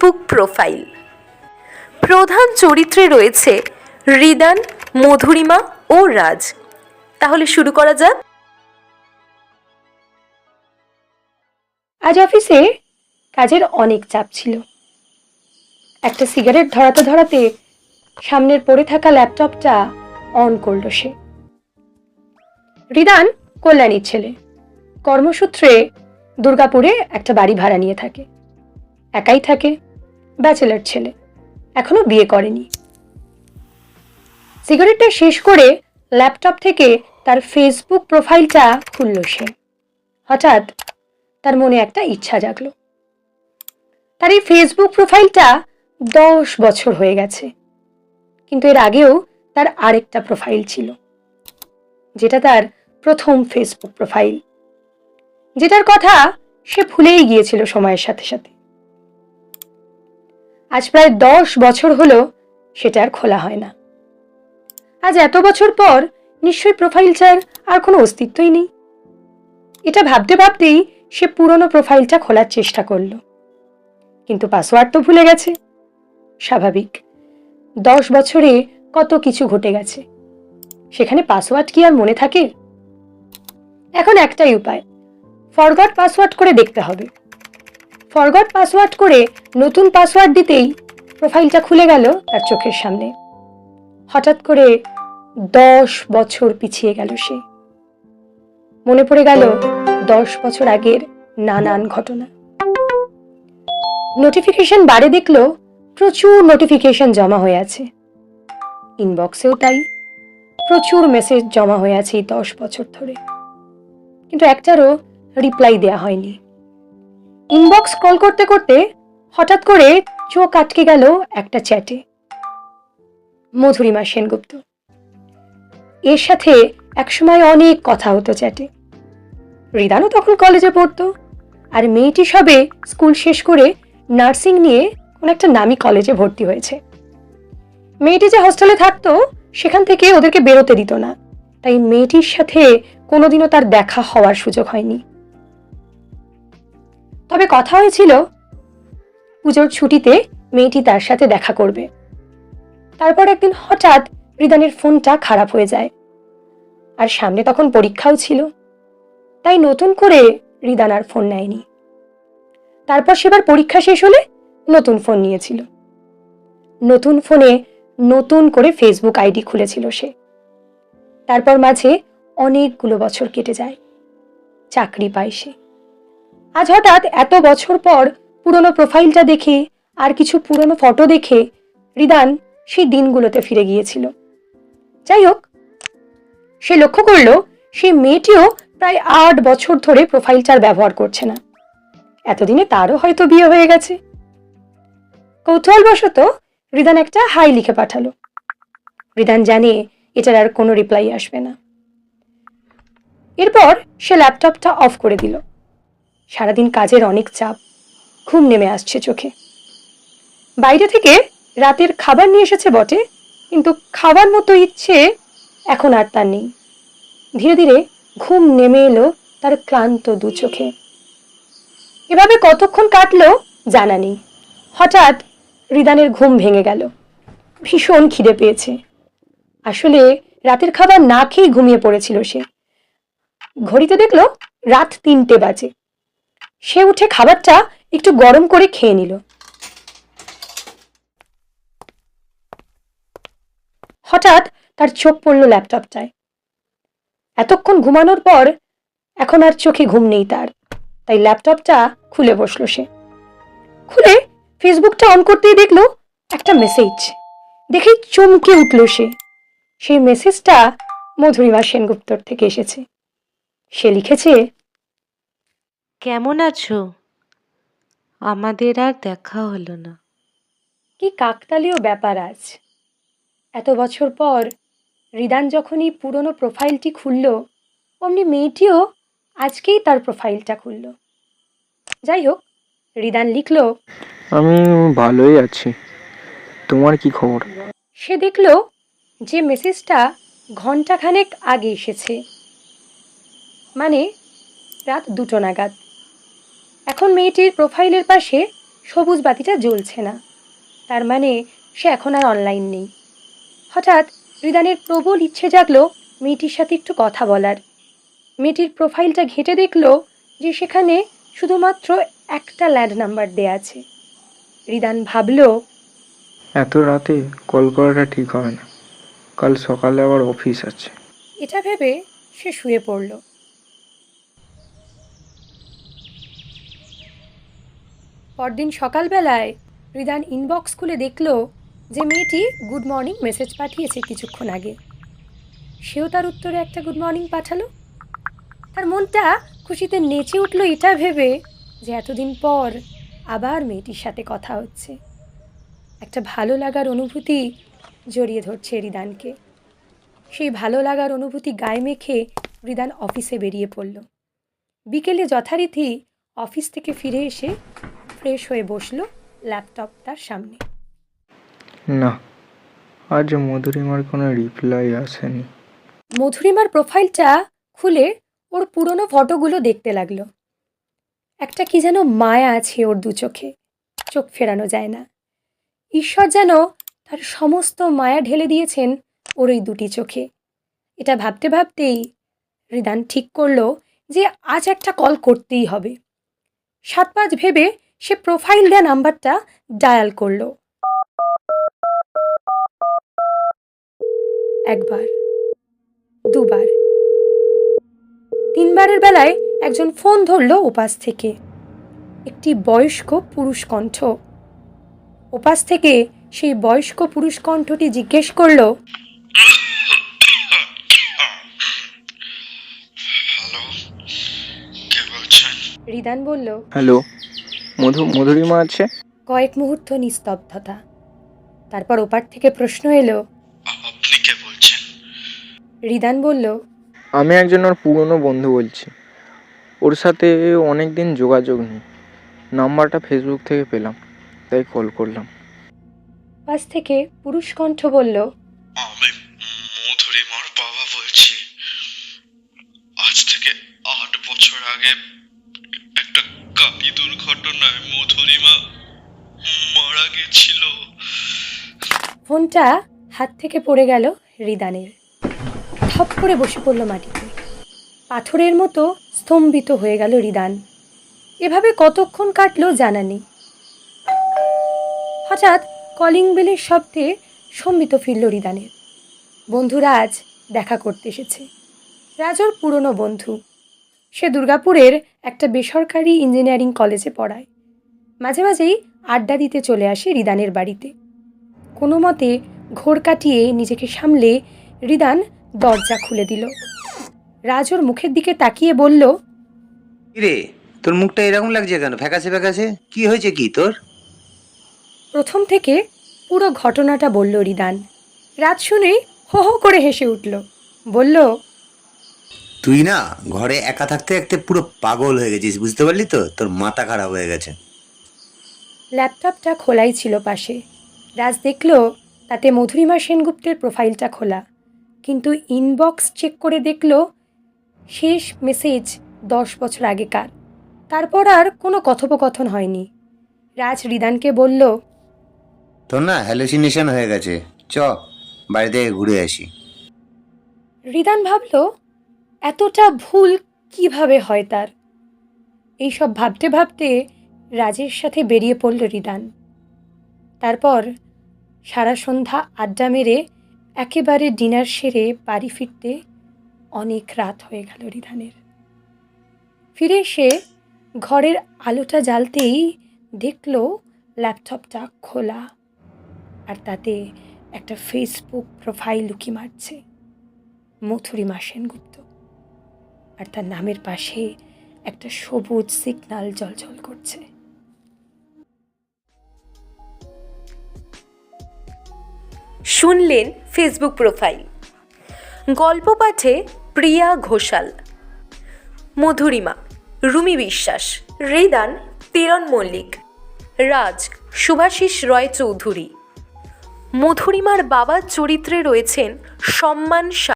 Facebook profile. প্রধান চরিত্রে রয়েছে রিদান, মধুরিমা ও রাজ। তাহলে শুরু করা যাক। আজ অফিসে কাজের অনেক চাপ ছিল। একটা সিগারেট ধরাতে ধরাতে সামনের পড়ে থাকা ল্যাপটপটা অন করল সে। রিদান কল্যাণীর ছেলে। কর্মসূত্রে দুর্গাপুরে একটা বাড়ি ভাড়া নিয়ে থাকে। একাই থাকে। ব্যাচেলার ছেলে। এখনও বিয়ে করেনি। সিগারেটটা শেষ করে ল্যাপটপ থেকে তার ফেসবুক প্রোফাইলটা খুলল সে। হঠাৎ তার মনে একটা ইচ্ছা জাগলো। তার এই ফেসবুক প্রোফাইলটা দশ বছর হয়ে গেছে। কিন্তু এর আগেও তার আরেকটা প্রোফাইল ছিল, যেটা তার প্রথম ফেসবুক প্রোফাইল। যেটার কথা সে ভুলেই গিয়েছিল সময়ের সাথে সাথে। আজ প্রায় দশ বছর হলো সেটা আর খোলা হয় না। আজ এত বছর পর নিশ্চয়ই প্রোফাইলটার আর কোনো অস্তিত্বই নেই। এটা ভাবতে ভাবতেই সে পুরনো প্রোফাইলটা খোলার চেষ্টা করল। কিন্তু পাসওয়ার্ড তো ভুলে গেছে। স্বাভাবিক, দশ বছরে কত কিছু ঘটে গেছে। সেখানে পাসওয়ার্ড কি আর মনে থাকে? এখন একটাই উপায় ফরগট পাসওয়ার্ড করে দেখতে হবে। ফরগট পাসওয়ার্ড করে নতুন পাসওয়ার্ড দিতেই প্রোফাইলটা খুলে গেল তার চোখের সামনে। হঠাৎ করে দশ বছর পিছিয়ে গেল সে। মনে পড়ে গেল দশ বছর আগের নানান ঘটনা। নোটিফিকেশন বারে দেখল প্রচুর নোটিফিকেশন জমা হয়ে আছে। ইনবক্সেও তাই। প্রচুর মেসেজ জমা হয়ে আছে এই দশ বছর ধরে। কিন্তু একটারও রিপ্লাই দেয়া হয়নি। ইনবক্স কল করতে করতে হঠাৎ করে চোখ আটকে গেল একটা চ্যাটে মধুরিমা সেনগুপ্ত। এর সাথে একসময় অনেক কথা হতো চ্যাটে রিদানও তখন কলেজে পড়তো আর মেয়েটি সবে স্কুল শেষ করে নার্সিং নিয়ে কোন একটা নামি কলেজে ভর্তি হয়েছে। মেয়েটি যে হস্টেলে থাকতো সেখান থেকে ওদেরকে বেরোতে দিত না। তাই মেয়েটির সাথে কোনোদিনও তার দেখা হওয়ার সুযোগ হয়নি। তবে কথা হয়েছিল, পুজোর ছুটিতে মেয়েটি তার সাথে দেখা করবে। তারপর একদিন হঠাৎ রিদানের ফোনটা খারাপ হয়ে যায় আর সামনে তখন পরীক্ষাও ছিল। তাই নতুন করে রিদান আর ফোন নেয়নি। তারপর সেবার পরীক্ষা শেষ হলে নতুন ফোন নিয়েছিল। নতুন ফোনে নতুন করে ফেসবুক আইডি খুলেছিল সে। তারপর মাঝে অনেকগুলো বছর কেটে যায়, চাকরি পায় সে। আজ হঠাৎ এত বছর পর পুরনো প্রোফাইলটা দেখে আর কিছু পুরনো ফটো দেখে রিদান সেই দিনগুলোতে ফিরে গিয়েছিল। যাই হোক, সে লক্ষ্য করল সেই মেয়েটিও প্রায় আট বছর ধরে প্রোফাইলটার ব্যবহার করছে না। এতদিনে তারও হয়তো বিয়ে হয়ে গেছে। কৌতূহলবশত রিদান একটা হাই লিখে পাঠালো। রিদান জানে এটার আর কোনো রিপ্লাই আসবে না। এরপর সে ল্যাপটপটা অফ করে দিল। সারাদিন কাজের অনেক চাপ। ঘুম নেমে আসছে চোখে। বাইরে থেকে রাতের খাবার নিয়ে এসেছে বটে, কিন্তু খাবার মতো ইচ্ছে এখন আর তার নেই। ধীরে ধীরে ঘুম নেমে এলো তার ক্লান্ত দু চোখে। এভাবে কতক্ষণ কাটলো জানা নেই। হঠাৎ রিদানের ঘুম ভেঙে গেল। ভীষণ খিদে পেয়েছে। আসলে রাতের খাবার না খেয়েই ঘুমিয়ে পড়েছিল সে। ঘড়িতে দেখল রাত তিনটে বাজে। সে উঠে খাবারটা একটু গরম করে খেয়ে নিল। হঠাৎ তার চোখ পড়ল ল্যাপটপটায়। এতক্ষণ ঘুমানোর পর এখন আর চোখে ঘুম নেই তার, তাই ল্যাপটপটা খুলে বসল সে। খুলে ফেসবুকটা অন করতেই দেখল একটা মেসেজ। দেখে চমকে উঠল সে। সেই মেসেজটা মধুরিমা সেনগুপ্তর থেকে এসেছে। সে লিখেছে কেমন আছো? আমাদের আর দেখা হলো না। কি কাকতালীয় ব্যাপার আজ। এত বছর পর রিদান যখন এই পুরনো প্রোফাইলটি খুলল অমনি মেয়েটিও আজকেই তার প্রোফাইলটা খুলল। যাই হোক রিদান লিখল আমি ভালোই আছি। তোমার কি খবর? সে দেখল যে মেসেজটা ঘন্টাখানেক আগে এসেছে। মানে রাত দুটো নাগাদ। এখন মেয়েটির প্রোফাইলের পাশে সবুজ বাতিটা জ্বলছে না। তার মানে সে এখন আর অনলাইন নেই। হঠাৎ রিদানের প্রবল ইচ্ছে জাগলো মেয়েটির সাথে একটু কথা বলার। মেয়েটির প্রোফাইলটা ঘেঁটে দেখল যে সেখানে শুধুমাত্র একটা ল্যান্ড নাম্বার দেয়া আছে। রিদান ভাবলো এত রাতে কল করাটা ঠিক হবে না। কাল সকালে আবার অফিস আছে। এটা ভেবে সে শুয়ে পড়ল। পরদিন সকালবেলায় রিদান ইনবক্স খুলে দেখল যে মেয়েটি গুড মর্নিং মেসেজ পাঠিয়েছে কিছুক্ষণ আগে। সেও তার উত্তরে একটা গুড মর্নিং পাঠালো। তার মনটা খুশিতে নেচে উঠল এটা ভেবে যে এতদিন পর আবার মেয়েটির সাথে কথা হচ্ছে। একটা ভালো লাগার অনুভূতি জড়িয়ে ধরছে রিদানকে। সেই ভালো লাগার অনুভূতি গায়ে মেখে রিদান অফিসে বেরিয়ে পড়ল। বিকেলে যথারীতি অফিস থেকে ফিরে এসে ফ্রেশ হয়ে বসল ল্যাপটপ তার সামনে। না আজ মধুরিমার কোনো রিপ্লাই আসেনি। মধুরিমার প্রোফাইলটা খুলে ওর পুরনো ফটোগুলো দেখতে লাগল। একটা কি যেন মায়া আছে ওর দু চোখে চোখ ফেরানো যায় না। ঈশ্বর যেন তার সমস্ত মায়া ঢেলে দিয়েছেন ওর ওই দুটি চোখে। এটা ভাবতে ভাবতেই রিদান ঠিক করল যে আজ একটা কল করতেই হবে। সাত পাঁচ ভেবে সে প্রোফাইল দেওয়া নাম্বারটা ডায়াল করল। একবার দুবার তিনবারের বেলায় একজন ফোন ধরলো ওপাশ থেকে। একটি বয়স্ক পুরুষ কণ্ঠ। ওপাশ থেকে সেই বয়স্ক পুরুষ কণ্ঠটি জিজ্ঞেস করল হ্যালো রিদান বলল হ্যালো মধু মধুরিমা আছে? কয়েক মুহূর্ত নিস্তব্ধতা। তারপর ওপার থেকে প্রশ্ন এলো আপনি কে বলছেন? রিদান বলল আমি একজন ওর পুরনো বন্ধু বলছি। ওর সাথে অনেক দিন যোগাযোগ নেই। নাম্বারটা ফেসবুক থেকে পেলাম তাই কল করলাম। পাশ থেকে পুরুষ কণ্ঠ বলল আমি মধুরিমার বাবা বলছি। আজ থেকে আট বছর আগে গাড়ি দুর্ঘটনায় মধুরিমা মারা গেছিল। ফোনটা হাত থেকে পড়ে গেল রিদানের। থপ করে বসে পড়ল মাটিতে। পাথরের মতো স্তম্ভিত হয়ে গেল রিদান। এভাবে কতক্ষণ কাটলো জানা নেই। হঠাৎ কলিং বেলের শব্দে সম্বিত ফিরল রিদানের। বন্ধুরা আজ দেখা করতে এসেছে। রাজ ওর পুরনো বন্ধু। সে দুর্গাপুরের একটা বেসরকারি ইঞ্জিনিয়ারিং কলেজে পড়ায়। মাঝে মাঝেই আড্ডা দিতে চলে আসে রিদানের বাড়িতে। কোনো মতে ঘোর কাটিয়ে নিজেকে সামলে রিদান দরজা খুলে দিল। রাজ ওর মুখের দিকে তাকিয়ে বলল রে তোর মুখটা এরকম লাগছে কেন? ফ্যাকাসে ফ্যাকাসে কি হয়েছে কি তোর? প্রথম থেকে পুরো ঘটনাটা বলল রিদান। রাজ শুনেই হো হো করে হেসে উঠল। বলল তুই না ঘরে একা থাকতে থাকতে পুরো পাগল হয়ে গেছিস বুঝতে পারলি তো? তোর মাথা খারাপ হয়ে গেছে। ল্যাপটপটা খোলাই ছিল পাশে। রাজ দেখল তাতে মধুরিমা সেনগুপ্তের প্রোফাইলটা খোলা। কিন্তু ইনবক্স চেক করে দেখল শেষ মেসেজ দশ বছর আগেকার। তারপর আর কোনো কথোপকথন হয়নি। রাজ রিদানকে বলল তোর না হ্যালুসিনেশন হয়ে গেছে। চ বাড়ি থেকে ঘুরে আসি। রিদান ভাবল এতটা ভুল কীভাবে হয় তার? এইসব ভাবতে ভাবতে রাজের সাথে বেরিয়ে পড়ল রিদান। তারপর সারা সন্ধ্যা আড্ডা মেরে একেবারে ডিনার সেরে বাড়ি ফিরতে অনেক রাত হয়ে গেল রিদানের। ফিরে এসে ঘরের আলোটা জ্বালতেই দেখল ল্যাপটপটা খোলা আর তাতে একটা ফেসবুক প্রোফাইল লুকি মারছে। মথুরিমা সেনগুপ্ত। আর তার নামের পাশে একটা সবুজ সিগনাল জলজল করছে। শুনলেন ফেসবুক প্রোফাইল গল্প পাঠে প্রিয়া ঘোষাল। মধুরিমা, রুমি বিশ্বাস, রেদান, তিরণ মল্লিক, রাজ শুভাশিস রয় চৌধুরী। মধুরিমার বাবার চরিত্রে রয়েছেন সম্মান